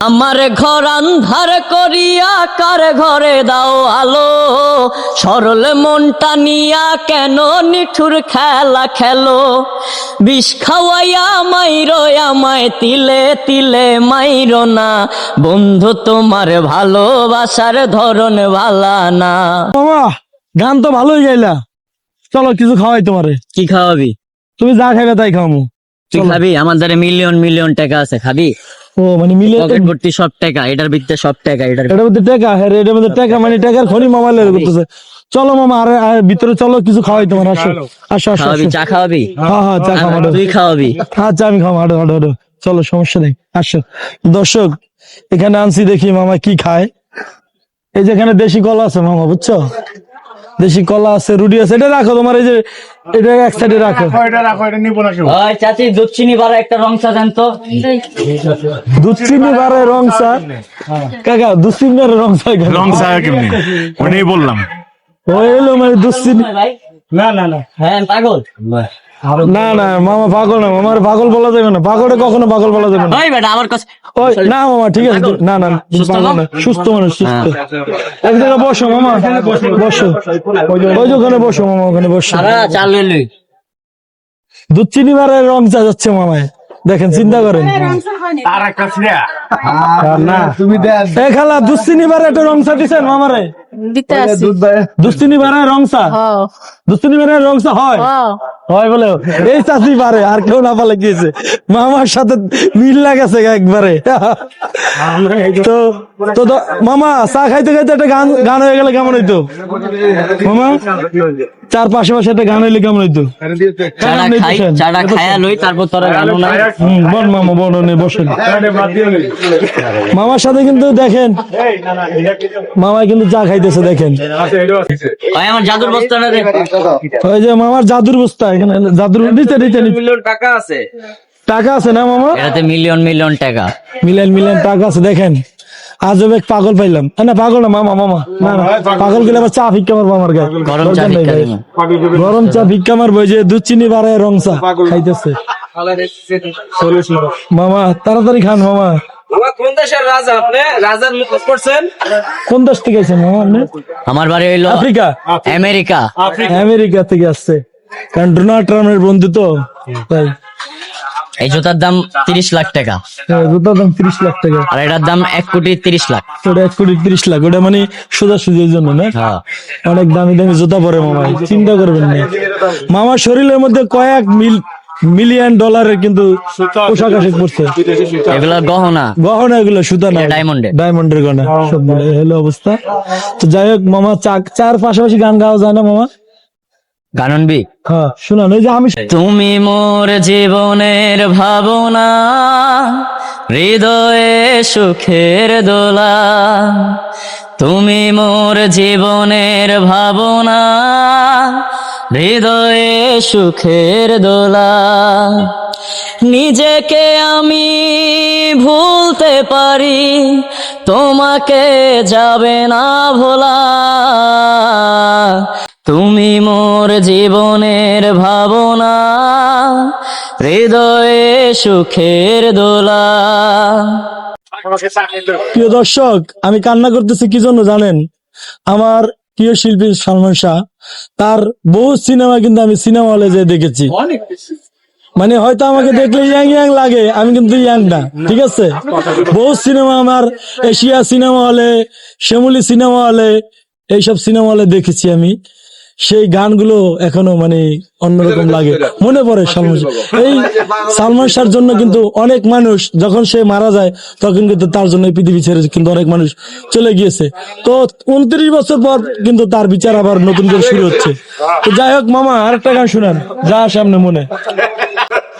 আমার ঘর আন্ধার করিয়া কার ঘরে দাও আলো? সরল মনটা নিয়া কেন নিঠুর খেলা খেলো? বিষ খাওয়াইয়া মাইরো আমায় তিলে তিলে মাইরো না। বন্ধু তোমার ভালোবাসার ধরন ভালা না। মামা গান তো ভালোই গাইলা চলো কিছু খাওয়াই তোমারে। কি খাওয়াবি? তুমি যা খাইবে তাই খাওয়ামু। তুই খাবি? আমার দ্বারা মিলিয়ন মিলিয়ন টাকা আছে খাবি? ও মানে মিলে পকেট ভর্তি সব টাকা এটার ভিতরে সব টাকা এটার এটার মধ্যে টাকা হ্যাঁ এটার মধ্যে টাকা মানে টাকার খনি মামা লেগে করতেছে। চলো মামা আর ভিতরে চলো কিছু খাওয়াই তোমার আসো। আসো আসো খাওয়াবি চা খাওয়াবি? হ্যাঁ হ্যাঁ চা খাও তুই খাওয়াবি। আচ্ছা আমি খাও হাঁটো হাঁটো হাঁটো চলো সমস্যা নেই আসো। দর্শক এখানে আনছি দেখি মামা কি খায়। এই যে এখানে দেশি কলা আছে মামা বুঝছ? দেশি কলা আছে রুটি আছে এটা রাখো তোমার এই যে এটা এক সাইডে রাখো। এটা রাখো এটা নিব না কেউ ওই চাচি দুধ চিনি বাড়া একটা রং চা দেন তো। দুধ চিনি বারে রং চা? কাকা দুধ চিনি বারে রং চা কেন? রং চা কেমনি? ওটাই বললাম। ও এলো মানে দুধ চিনি ভাই? না না না। হ্যাঁ পাগল। না না মামা পাগল না মামার পাগল বলা যাবে না। পাগলে কখনো পাগল বলা যাবে না। ওই বেটা আমার কাছে ওই না মামা ঠিক আছে না না সুস্থ পাগল না? না সুস্থ মানুষ সুস্থ। এক জায়গায় বসো মামা বসো ওই যে ওখানে বসো মামা ওখানে বসো। চাল দুধ চিনি বারে রং চা যাচ্ছে মামায় দেখেন চিন্তা করেন। আর না তুমি এ খালা দুধ বারে একটা রং চা মামারে। দিতে আসি। দুধ চিনি বারে রং চা হ দুধ চিনি বারে রং চা হয়। হয় বলে এই চাষি পারে আর কেউ না পালে গিয়েছে মামার সাথে মিল লাগাছে একবারে। তো তো তো- মামা চা খাইতে খাইতে একটা গান গান হয়ে গেলে কেমন হইতো? মামা চার পাশে পাশে একটা গান হইলে কেমন হইতো? চাটা গান খাই হইতেছেন? চাটা খায়া লই তারপর তোরা গানো না হুম, বল মামা বল বসেন মামার সাথে কিন্তু দেখেন মামা কিন্তু চা খাইতেছে দেখেন। ওই আমার জাদুর বস্তাটা দে ওই যে মামার জাদুর বস্তা এখানে জাদুর নিচে নিচে নিচে। মিলিয়ন টাকা আছে। টাকা আছে না মামা? এটাতে মিলিয়ন মিলিয়ন টাকা। মিলেন মিলেন টাকা আছে দেখেন। আজব এক পাগল পাইলাম। না পাগল না মামা মামা না না। পাগল গেলে আবার চা ভিক্ষা মারবো আমার গায়ে। গরম চা ভিক্ষা গরম চা ভিক্ষা মারবো যে দুধ চিনি বাড়ায় রং চা খাইতেছে। মামা তাড়াতাড়ি খান মামা। কোন দেশের রাজা আপনি? রাজার মুখ করছেন? কোন দেশ থেকে আছেন আপনি? আমার বাড়ি হইল আফ্রিকা। আমেরিকা। আমেরিকা থেকে আসছে। কারণ ডোনাল্ড ট্রাম্পের বন্ধু তো তাই। এই জুতার দাম তিরিশ লাখ টাকা। হ্যাঁ, জুতার দাম তিরিশ লাখ টাকা। আর এটার দাম এক কোটি তিরিশ লাখ। ওটা এক কোটি তিরিশ লাখ। ওটা মানে সোজা সুজির জন্য না? হ্যাঁ। অনেক দামি দামি জুতা পরে মামা চিন্তা করবেন না। মামার শরীরের মধ্যে কয়েক মিল মিলিয়ন ডলারের কিন্তু পোশাক আশাক পড়ছে এগুলো গহনা। গহনা এগুলো সুতা না। diamond-এর। ডায়মন্ডের গহনা সব মিলে। হলো অবস্থা। তো যাই হোক মামা চাক চার পাশাপাশি গান গাওয়া যায় না মামা? গাননবি? হ্যাঁ শোনান ওই যে আমি তুমি মোর জীবনের ভাবনা হৃদয়ে সুখের দোলা। তুমি মোর জীবনের ভাবনা হৃদয়ে সুখের দোলা। নিজেকে আমি ভুলতে পারি, তোমাকে যাবে না ভোলা। তুমি মোর জীবনের ভাবনা, হৃদয়ে সুখের দোলা। প্রিয় দর্শক, আমি কান্না করতেছি, কি জন্য জানেন? আমার প্রিয় শিল্পী সালমান শাহ তার বহু সিনেমা কিন্তু আমি সিনেমা হলে যে দেখেছি। মানে হয়তো আমাকে দেখলে ইয়াং ইয়াং লাগে আমি কিন্তু ইয়াং না ঠিক আছে? বহু সিনেমা আমার এশিয়া সিনেমা হলে শ্যামলি সিনেমা হলে এইসব সিনেমা হলে দেখেছি আমি। সেই গানগুলো এখনও মানে অন্যরকম লাগে। মনে পড়ে সালমান এই সালমান শাহর জন্য কিন্তু অনেক মানুষ যখন সে মারা যায় তখন কিন্তু তার জন্য পৃথিবী ছেড়ে কিন্তু অনেক মানুষ চলে গিয়েছে। তো উনত্রিশ বছর পর কিন্তু তার বিচার আবার নতুন করে শুরু হচ্ছে। তো যাই হোক মামা আরেকটা গান শোনান যা সামনে মনে।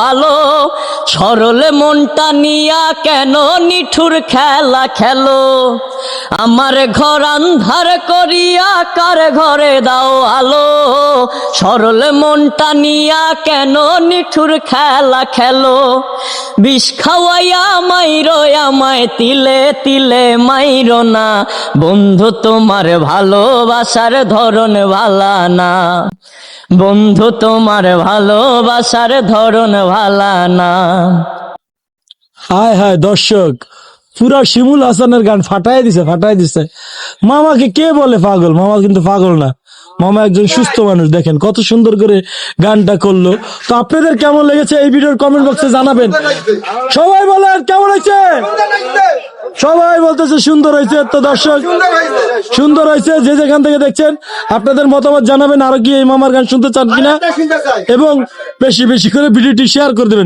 আলো সরল মনটা নিয়া কেন নিঠুর খেলা খেলো? আমার ঘর আন্ধার করিয়া কার ঘরে দাও আলো? সরল মনটা নিয়া কেন নিঠুর খেলা খেলো? বিষ খাওয়াইয়া মাইরো, আমায় তিলে তিলে মাইরো না। বন্ধু, তোমার ভালোবাসার ধরন ভালা না। বন্ধু, তোমার ভালোবাসার ধরন ভালা না। হায় হায় দর্শক পুরা শিমুল হাসানের গান ফাটাই দিছে ফাটাই দিছে। মামাকে কে বলে পাগল? মামা কিন্তু পাগল না। মামা একজন সুস্থ মানুষ দেখেন কত সুন্দর করে গানটা করল। তো আপনাদের কেমন লেগেছে এই ভিডিওর কমেন্ট বক্সে জানাবেন। সবাই বলেন কেমন হয়েছে? সবাই বলতেছে সুন্দর হয়েছে। তো দর্শক সুন্দর হয়েছে। যে যেখান থেকে দেখছেন আপনাদের মতামত জানাবেন। আরও কি এই মামার গান শুনতে চান কিনা? এবং বেশি বেশি করে ভিডিওটি শেয়ার করে দেবেন।